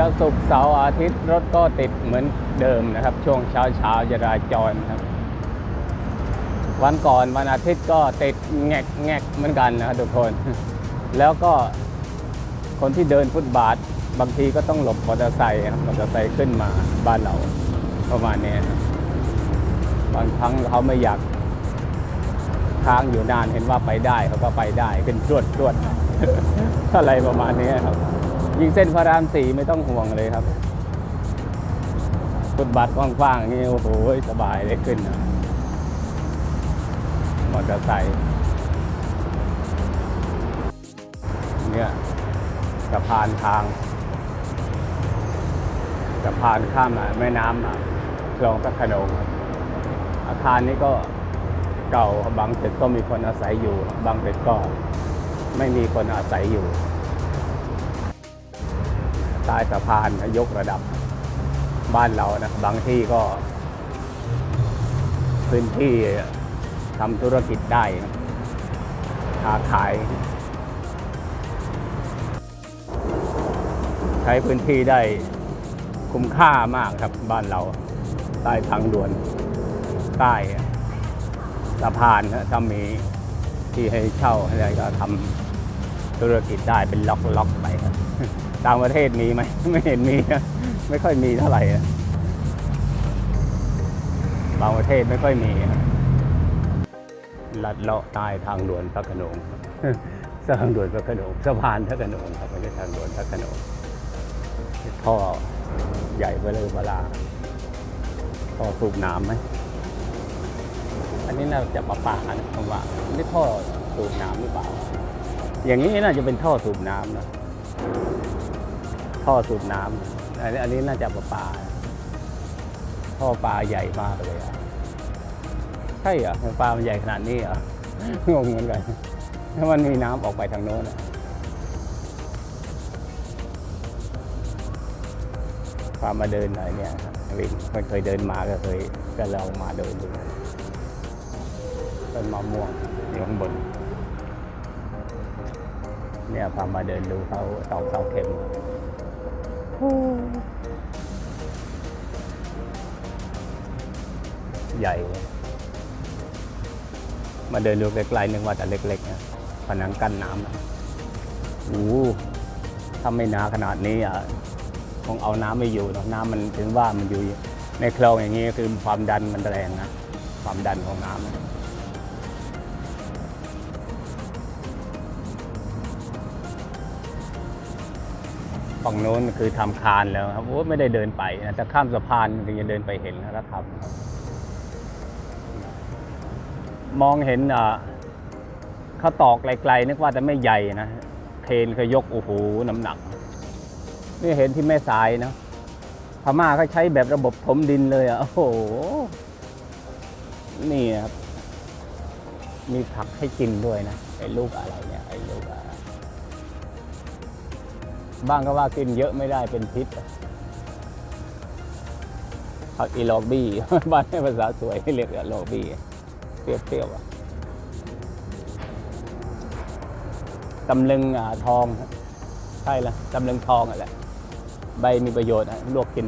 จะศุกเสาร์อาทิตย์รถก็ติดเหมือนเดิมนะครับ ช่วงเช้าเช้าๆจราจรครับ วันก่อนวันอาทิตย์ก็ติดแงกแงกเหมือนกันนะครับทุกคน แล้วก็คนที่เดินฟุตบาท บางทีก็ต้องหลบมอเตอร์ไซค์ครับมอเตอร์ไซค์ขึ้นมาบ้านเราประมาณนี้ครับบางครั้งเขาไม่อยากค้างอยู่นานเห็นว่าไปได้เขาก็ไปได้ขึ้นจวดจวดอะไรประมาณนี้ครับ ยิงเส้นพระรามสี่ไม่ต้องห่วงเลยครับฟุตบาทกว้างๆนี่โอ้โหสบายเลยขึ้นนะมอเตอร์ไซค์เนี่ยสะพานทางสะพานข้ามแม่น้ำคลองพระโขนงครับอาคารนี้ก็เก่าบางตึกก็มีคนอาศัยอยู่ บางตึกก็ไม่มีคนอาศัยอยู่ ใต้สะพานยกระดับบ้านเรานะบางที่ก็ พื้นที่ทำธุรกิจได้นะค้าขาย ใช้พื้นที่ได้คุ้มค่ามากครับบ้านเราใต้ทางด่วนใต้สะพานถ้ามีที่ให้เช่าอะไรก็ทำธุรกิจได้เป็นล็อกล็อกๆไปครับ ต่างประเทศมีไหมไม่เห็นมีนะไม่ค่อยมีเท่าไหร่นะบางประเทศไม่ค่อยมีลัดเลาะใต้ทางด่วนพระขนงทางด่วนพระขนงสะพานพระขนงครับไม่ใช่ทางด่วนพระขนงท่อใหญ่เบลอเวลาท่อสูบน้ำไหมอันนี้น่าจะประปานะคำว่านี่ท่อสูบน้ำหรือเปล่า อย่างนี้น่าจะเป็นท่อสูบน้ำนะ ท่อสูบน้ำอันนี้อันนี้น่าจะประปา ท่อปลาใหญ่มากเลยอะใช่เหรอปลามันใหญ่ขนาดนี้เหรองงเหมือนกันถ้ามันมีน้ำออกไปทางโน้นพามาเดินหน่อยเนี่ยครับวินมันเคยเดินมาก็เคยก็ลองมาเดินดูต้นมะม่วงอยู่ข้างบน เนี่ยพามาเดินดูเขาตอกเสาเข็ม ใหญ่ มาเดินดูไกลๆนึกว่าแต่เล็กๆนะผนังกั้นน้ำนะโอ้ถ้าไม่หนาขนาดนี้อะคงเอาน้ำไม่อยู่หรอกน้ำมันถึงว่ามันอยู่ในคลองอย่างนี้คือความดันมันแรงนะความดันของน้ำ ฝั่งโน้นคือทำคานแล้วครับโอ้ไม่ได้เดินไปนะจะข้ามสะพานถึงจะเดินไปเห็นนะครับครับ มองเห็นอะเขาตอกไกลๆนึกว่าจะไม่ใหญ่นะเคนเขายกโอ้โหน้ำหนักนี่เห็นที่แม่สายนะพม่าเขาใช้แบบระบบถมดินเลยอะโอ้โหนี่ครับ มีผักให้กินด้วยนะไอ้ลูกอะไรเนี่ยไอ้ลูกอะไร บ้างก็ว่ากินเยอะไม่ได้เป็นพิษผักอีลอกบี้บ้านให้ภาษาสวยเรียกว่าลอกบี้เปรี้ยวๆอะตำลึงอ่าทองใช่ละตำลึงทองอะแหละใบมีประโยชน์นะลวกกิน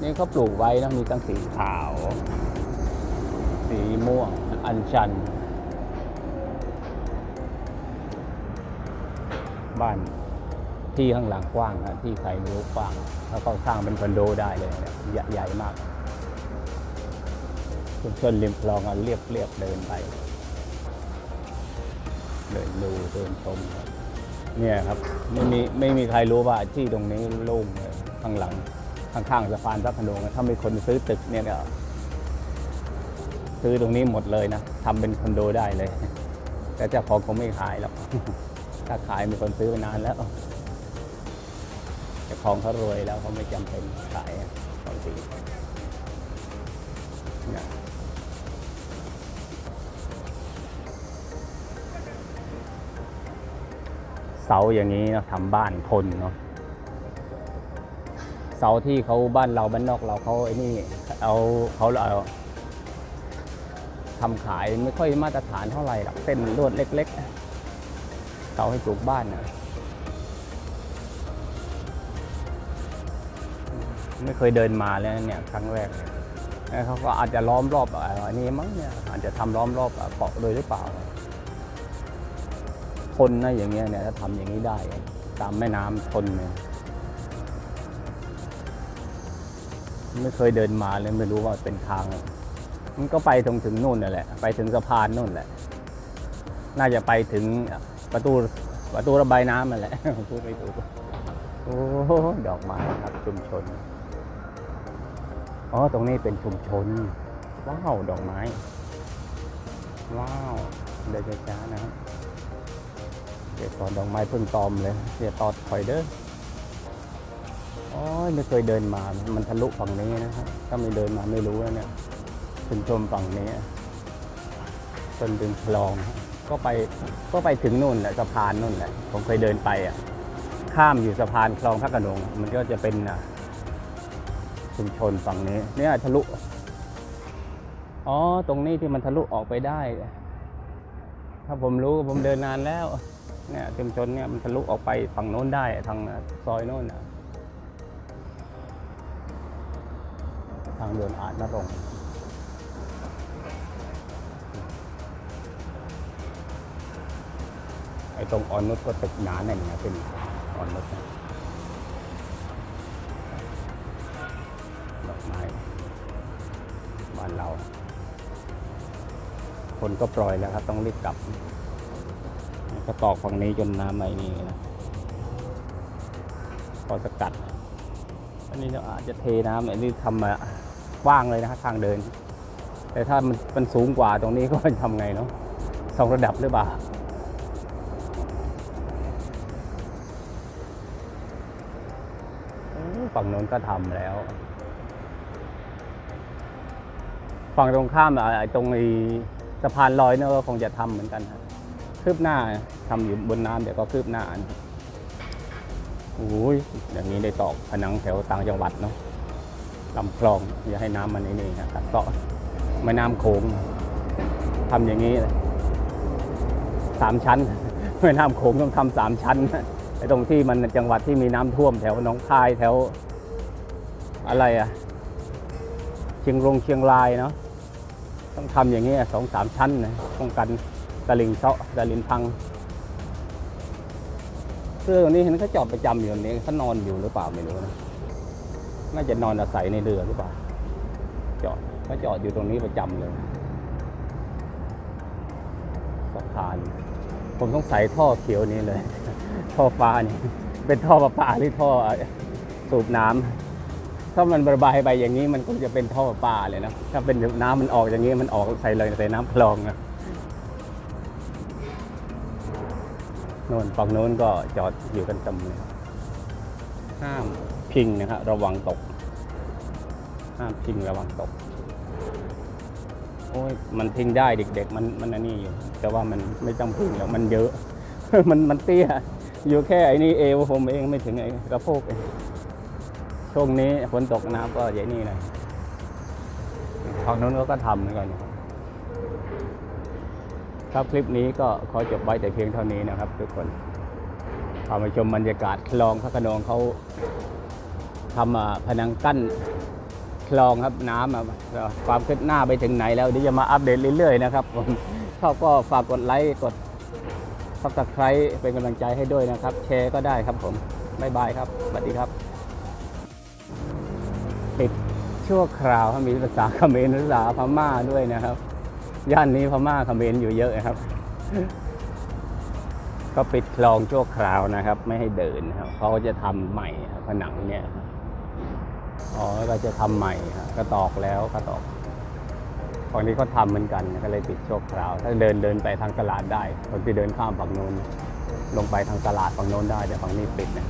นี่เขาปลูกไว้นะมีตั้งสีขาว สีม่วง อัญชัน บ้านที่ข้างหลังกว้างนะที่ใครไม่รู้กว้าง แล้วก็สร้างเป็นคอนโดได้เลยใหญ่ใหญ่มากชุมชนริมคลองเรียบเรียบเดินไป เดินดูเดินชมเนี่ยครับไม่มีไม่มีใครรู้ว่าที่ตรงนี้โล่งเลยข้างหลังข้างๆสะพานพระขนงถ้ามีคนซื้อตึกเนี่ยก็ซื้อตรงนี้หมดเลยนะทำเป็นคอนโดได้เลย แต่เจ้าของคงไม่ขายหรอก ถ้าขายมีคนซื้อไปนานแล้วแต่ของเขารวยแล้วเขาไม่จำเป็นขายอะบางทีนะเสาอย่างนี้เนาะทำบ้านคนเนาะเสาที่เขาบ้านเราบ้านนอกเราเขาไอ้นี่เอาเขาเอาทำขายไม่ค่อยมาตรฐานเท่าไหร่หรอกเส้นลวดเล็ก ๆ เตาให้ปลูกบ้านนะไม่เคยเดินมาแล้วเนี่ยครั้งแรกเขาก็อาจจะล้อมรอบอันนี้มั้งเนี่ยอาจจะทำล้อมรอบเกาะเลยหรือเปล่า คนนะอย่างเงี้ยเนี่ยถ้าทำอย่างนี้ได้ ตามแม่น้ำทนเนี่ยไม่เคยเดินมาเลยไม่รู้ว่าเป็นทาง มันก็ไปถึงถึงนู่นนั่นแหละ ไปถึงสะพานนู่นแหละ น่าจะไปถึง ประตูประตูระบายน้ำนั่นแหละ พูดไม่ถูกโอ้ดอกไม้ครับชุมชนอ๋อตรงนี้เป็นชุมชน ว้าวดอกไม้ ว้าวเดินช้าๆนะครับเดี๋ยวตอนดอกไม้เพิ่งตอมเลยเดี๋ยวตอดคอยเด้ออ๋อไม่เคยเดินมา มันทะลุฝั่งนี้นะครับ ถ้าไม่เดินมาไม่รู้แล้วเนี่ยชุมชนฝั่งนี้จนถึงคลอง ก็ไปก็ไปถึงนู่นแหละสะพานนู่นแหละผมเคยเดินไปอะข้ามอยู่สะพานคลองพระโขนงมันก็จะเป็นชุมชนฝั่งนี้ เนี่ยทะลุอ๋อตรงนี้ที่มันทะลุออกไปได้ ถ้าผมรู้ผมเดินนานแล้ว เนี่ยชุมชนเนี่ยมันทะลุออกไปฝั่งโน้นได้ทางซอยโน้นนะทางเดินอาจนรงค์ ตรงอ่อนนุชก็ตึกหนาแน่นนะเป็นอ่อนนุชนะดอกไม้บ้านเรา คนก็ปล่อยแล้วครับ ต้องรีบกลับก็ตอกฝั่งนี้จนน้ำไม่นี่นะพอสกัด อันนี้เราอาจจะเทน้ำอันนี้ทำมากว้างเลยนะครับทางเดิน แต่ถ้ามันมันสูงกว่าตรงนี้ก็ทำไงเนาะสองระดับหรือเปล่า ฝั่งโน้นก็ทำแล้ว ฝั่งตรงข้ามอะไอ้ตรงไอ้สะพานลอยเนี่ยก็คงจะทำเหมือนกันครับคืบหน้าทำอยู่บนน้ำเดี๋ยวก็คืบหน้าอันโอ้ยอย่างนี้ได้ตอกผนังแถวต่างจังหวัดเนาะลำคลองอย่าให้น้ำมันนี่นี่นะกัดเซาะแม่น้ำโขงทำอย่างนี้สามชั้นแม่น้ำโขงต้องทำสามชั้น ตรงที่มันจังหวัดที่มีน้ำท่วมแถวหนองคายแถวอะไรอะเชียงรงเชียงรายเนาะต้องทำอย่างนี้ยสองสามชั้นนะป้องกันตะลิงเซาะตะลิงพังเรือตรงนี้เห็นเขาจอดประจำอยู่ตรงนี้เขานอนอยู่หรือเปล่าไม่รู้นะน่าจะนอนอาศัยในเรือหรือเปล่าจอดเขาจอดอยู่ตรงนี้ประจำเลยสะพานผมต้องใส่ท่อเขียวนี้เลย ท่อฟ้านี่เป็นท่อประปาหรือท่อสูบน้ำถ้ามันระบายไปอย่างนี้มันก็จะเป็นท่อประปาเลยนะถ้าเป็นน้ำมันออกอย่างนี้มันออกใส่เลยใส่น้ำคลองนะโน่นฝั่งโน้นก็จอดอยู่กันเต็มเลยห้ามพิงนะครับระวังตก ห้ามพิงระวังตกโอ้ยมันพิงได้เด็ก ๆ มันมันนนี้อยู่ แต่ว่ามันไม่ต้องพิงหรอกมันเยอะ มันมันเตี้ย อยู่แค่ไอ้นี่เอวผมเองไม่ถึงไอ้กระโปงเองช่วงนี้ฝนตกน้ำก็อย่างนี้เลยทางโน้นเขาก็ทำเหมือนกันครับคลิปนี้ก็ขอจบไว้แต่เพียงเท่านี้นะครับ ทุกคนพามาชมบรรยากาศคลองพระโขนงเขาทำผนังกั้นคลองครับน้ำความคืบหน้าไปถึงไหนแล้วเดี๋ยวจะมาอัปเดตเรื่อยๆนะครับผมชอบก็ฝากกดไลค์กด ซับสไครต์เป็นกำลังใจให้ด้วยนะครับ แชร์ก็ได้ครับผมบ๊ายบายครับสวัสดีครับปิดชั่วคราวมีภาษาเขมรภาษาพม่าด้วยนะครับ ย่านนี้พม่าเขมรอยู่เยอะนะครับ ก็ปิดคลองชั่วคราวนะครับ ไม่ให้เดินนะครับเขาจะทำใหม่ผนังเนี่ยอ๋อก็จะทำใหม่ก็ตอกแล้วก็ตอก ฝั่งนี้ก็ทำเหมือนกันก็เลยปิดชั่วคราว ถ้าเดินเดินไปทางตลาดได้คนที่เดินข้ามฝั่งโน้นลงไปทางตลาดฝั่งโน้นได้แต่ฝั่งนี้ปิดนะ